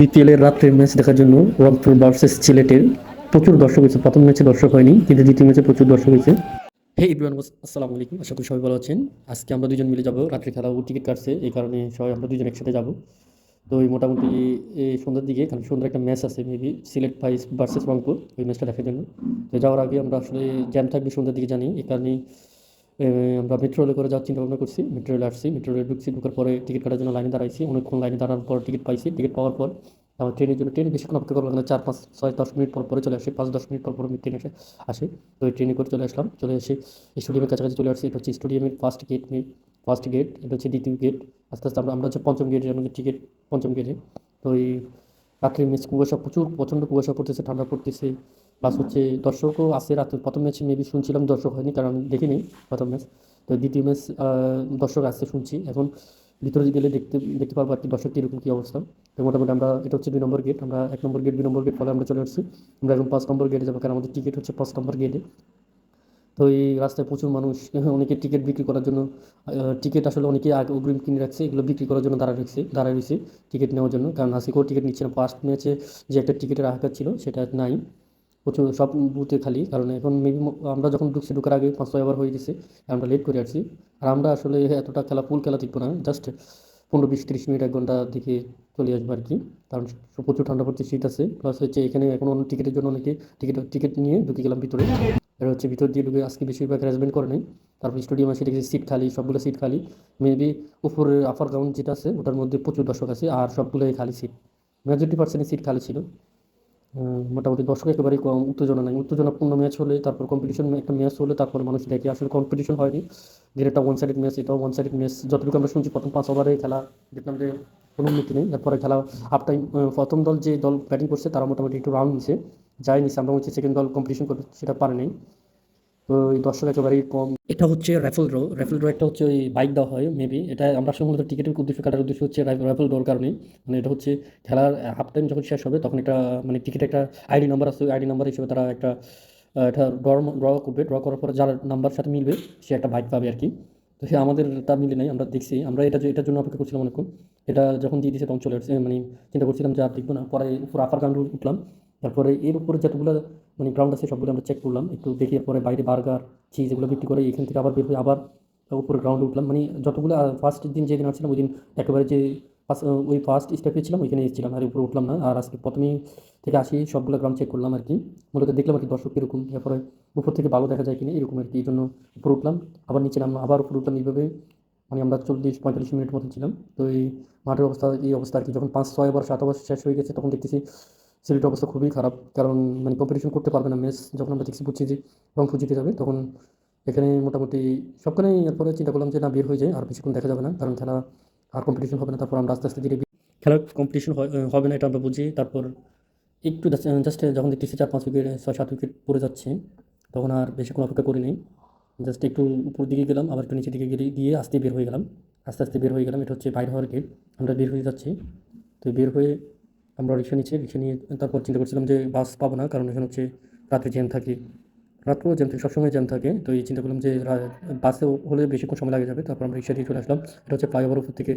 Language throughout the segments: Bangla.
বিপিএল এর রাত্রের ম্যাচ দেখার জন্য রংপুর ভার্সেস সিলেটের প্রচুর দর্শক হয়েছে। প্রথম ম্যাচে দর্শক হয়নি, কিন্তু দ্বিতীয় ম্যাচে প্রচুর দর্শক হয়েছে। হে ইব্রাহিম আসসালামু আলাইকুম। আশা করি সবাই ভালো আছেন। আজকে আমরা দুজন মিলে যাব। রাত্রে খেলা ও টিকিট কাটছে, এই কারণে সবাই আমরা দুজন একসাথে যাব। তো এই মোটামুটি এই সন্ধ্যার দিকে, কারণ সন্ধ্যার একটা ম্যাচ আছে maybe Sylhet vice versus Rangpur, ওই ম্যাচটা দেখার জন্য। তো যাওয়ার আগে আমরা আসলে জ্যাম থাকবে সন্ধ্যার দিকে জানি। এই কারণে আমরা মেট্রো রেলে করে যাওয়ার চিন্তা ভাবনা করছি মেট্রো রেলে আসছি। মেট্রো রেলে ঢুকছি, ঢুকার পরে টিকিট কাটার জন্য লাইনে দাঁড়াইছি। অনেকক্ষণ লাইনে দাঁড়ানোর পর টিকিট পাইছি। টিকিট পাওয়ার পর আমার ট্রেনের জন্য ট্রেনে বেশিক্ষণ অপেক্ষা করব না। চার পাঁচ ছয় দশ মিনিট পর, পরে চলে আসে। পাঁচ দশ মিনিট পর পর আমি ট্রেনে এসে আসে। তো ওই ট্রেনে করে চলে আসলাম। চলে এসে স্টেডিয়ামের কাছাকাছি চলে আসছি। এটা হচ্ছে স্টেডিয়ামের ফার্স্ট গেট ফার্স্ট গেট এটা হচ্ছে দ্বিতীয় গেট আস্তে আস্তে আমরা আমরা হচ্ছে পঞ্চম গেটে আমাদের টিকিট পঞ্চম গেটে তো এই রাত্রে মিস কুয়াশা, প্রচুর, প্রচণ্ড কুয়াশা পড়তেছে, ঠান্ডা পড়তেছে। প্লাস হচ্ছে দর্শকও আছে রাতে প্রথম ম্যাচে মেবি শুনছিলাম, দর্শক হয়নি, কারণ আমি দেখিনি প্রথম ম্যাচ তো দ্বিতীয় ম্যাচ দর্শক আসছে শুনছি। এখন ভিতরে গেলে দেখতে দেখতে পারব আর কি দর্শক কীরকম কী অবস্থা। তো মোটামুটি আমরা, এটা হচ্ছে দুই নম্বর গেট আমরা এক নম্বর গেট দুই নম্বর গেট ফলে আমরা চলে আসছি। আমরা এখন পাঁচ নম্বর গেটে যাব, কারণ আমাদের টিকিট হচ্ছে পাঁচ নম্বর গেটে তো এই রাস্তায় প্রচুর মানুষ, অনেকে টিকিট বিক্রি করার জন্য টিকিট আসলে অনেকে আগে অগ্রিম কিনে রাখছে, এগুলো বিক্রি করার জন্য দাঁড়া রাখছে দাঁড়া রয়েছে টিকিট নেওয়ার জন্য। কারণ হাসিকেও টিকিট নিচ্ছে না ফার্স্ট ম্যাচে যে একটা টিকিটের আঘাত ছিল, সেটা নাই। প্রচুর সব বুথে খালি, কারণ এখন মেবি আমরা যখন ঢুকছি, ঢুকার আগে পাঁচ, ছয় হয়ে গেছে, আমরা লেট করে আসছি। আর আমরা আসলে এতটা খেলা ফুল খেলা দেখব না জাস্ট পনেরো বিশ, তিরিশ মিনিট, এক ঘণ্টা দিকে চলে আসব আর কি। কারণ প্রচুর ঠান্ডা পড়ছে, শীত আছে। প্লাস হচ্ছে এখানে এখন অন্য টিকিটের জন্য অনেকে টিকিট টিকিট নিয়ে ঢুকে গেলাম ভিতরে। এটা হচ্ছে ভিতর দিয়ে ঢুকে আজকে বেশিরভাগ অ্যারেঞ্জমেন্ট করে নেই। তারপর স্টেডিয়াম আছে, দেখেছি সিট খালি, সবগুলো সিট খালি। মেবি উপরের আপার গ্রাউন্ড যেটা আছে, ওটার মধ্যে প্রচুর দর্শক আছে, আর সবগুলোই খালি সিট মেজরিটি পার্সেন্টের সিট খালি ছিল। মোটামুটি দর্শক একেবারেই কম, উত্তেজনা নাই। উত্তেজনাপূর্ণ ম্যাচ হলে, তারপর কম্পিটিশন একটা ম্যাচ হলে, তারপর মানুষ দেখে আসলে কম্পিটিশন হয়নি। যেটা একটা ওয়ান সাইডেড ম্যাচ এটাও ওয়ান সাইডেড ম্যাচ যতটুকু আমরা শুনছি, প্রথম পাঁচ ওভারে খেলা যে কোনো উন্নতি নেই। তারপরে খেলা হাফ টাইম প্রথম দল যে দল ব্যাটিং করছে, তারা মোটামুটি একটু রাউন্ড নিছে। যাই নিছে আমরা হচ্ছে সেকেন্ড দল কম্পিটিশন করতে সেটা পারে নাই। তো এই দর্শক একেবারেই কম। এটা হচ্ছে র্যাফেল ড্র র্যাফেল ড্র একটা হচ্ছে ওই বাইক দেওয়া হয় মেবি এটা আমরা সম্ভবত টিকিটের উদ্দেশ্য কাটার উদ্দেশ্য হচ্ছে র্যাফেল ড্রর কারণে মানে এটা হচ্ছে খেলার হাফ টাইম যখন শেষ হবে, তখন একটা মানে টিকিটে একটা আইডি নাম্বার আছে আইডি নাম্বার হিসেবে তারা একটা এটা ড্র ড্র করবে। ড্র করার পরে যার নাম্বার সাথে মিলবে, সে একটা বাইক পাবে আর কি। তো সে আমাদের তা মিলে নাই আমরা দেখছি। আমরা এটা এটার জন্য অপেক্ষা করছিলাম অনেকক্ষণ। এটা যখন দিয়ে দিয়েছে তখন চলে আসছে। মানে চিন্তা করছিলাম যে আর দেখব না। পরে উপর আপার গ্রাউন্ডে উঠলাম। তারপরে এর উপরে যতগুলো মানে গ্রাউন্ড আছে সবগুলো আমরা চেক করলাম, একটু দেখে পরে বাইরে বার্গার চিজ এগুলো বিক্রি করে এখান থেকে আবার বের হয়ে আবার উপরে গ্রাউন্ডে উঠলাম। মানে যতগুলো ফার্স্ট দিন যেদিন আসছিলাম, ওই দিন একেবারে যে ওই ফার্স্ট স্টেপে ছিলাম, ওইখানে এসেছিলাম, আর উপরে উঠলাম না। আর আজকে প্রথমেই থেকে আসি, সবগুলো গ্রাউন্ড চেক করলাম আর কি মূলত দেখলাম আর কি দর্শক কীরকম তারপরে উপর থেকে ভালো দেখা যায় কিনা, এরকম আর কি এই জন্য উপরে উঠলাম। আবার নিচে নামলাম, আবার উপরে উঠলাম এইভাবে মানে আমরা চল্লিশ, পঁয়তাল্লিশ মিনিট মতো ছিলাম। তো এই মাঠের অবস্থা, এই অবস্থা আর কি যখন পাঁচ, ছয় ওভার সাত ওভার শেষ হয়ে গেছে, তখন দেখতেছি সিলেটের অবস্থা খুবই খারাপ। কারণ মানে কম্পিটিশন করতে পারবে না ম্যাচ যখন আমরা দেখছি বুঝছি যে রংপুর জিতে যাবে, তখন এখানে মোটামুটি সবখানেই এরপরে চিন্তা করলাম যে না, বের হয়ে যায় আর বেশিক্ষণ দেখা যাবে না। কারণ খেলা আর কম্পিটিশন হবে না, তারপর আমরা আস্তে আস্তে ধীরে ধীরে- খেলার কম্পিটিশন হবে না এটা আমরা বুঝি। তারপর একটু জাস্ট যখন দেখতেছি চার পাঁচ উইকেট ছয় সাত উইকেট পড়ে যাচ্ছে, তখন আর বেশিক্ষণ অপেক্ষা করি নেই। জাস্ট একটু উপর দিকে গেলাম, আবার একটু নিচের দিকে গেলে গিয়ে আস্তে বের হয়ে গেলাম। আস্তে আস্তে বের হয়ে গেলাম, এটা হচ্ছে বাইরে হওয়ার গেট আমরা বের হয়ে যাচ্ছি। তো বের হয়ে আমরা রিক্সা নিচ্ছি রিক্সা নিয়ে তারপর চিন্তা করছিলাম যে বাস পাবো না, কারণ এখানে হচ্ছে রাতে জ্যাম থাকে। রাত্রেও জ্যাম থাকে, সবসময় জ্যাম থাকে। তো এই চিন্তা করলাম যে বাসে হলে বেশিক্ষণ সময় লাগে যাবে। তারপর আমরা রিক্সা দিয়ে চলে আসলাম। এটা হচ্ছে ফ্লাইওভার উপর থেকে।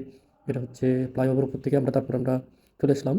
এটা হচ্ছে ফ্লাইওভার উপর থেকে আমরা তারপর আমরা চলে আসলাম।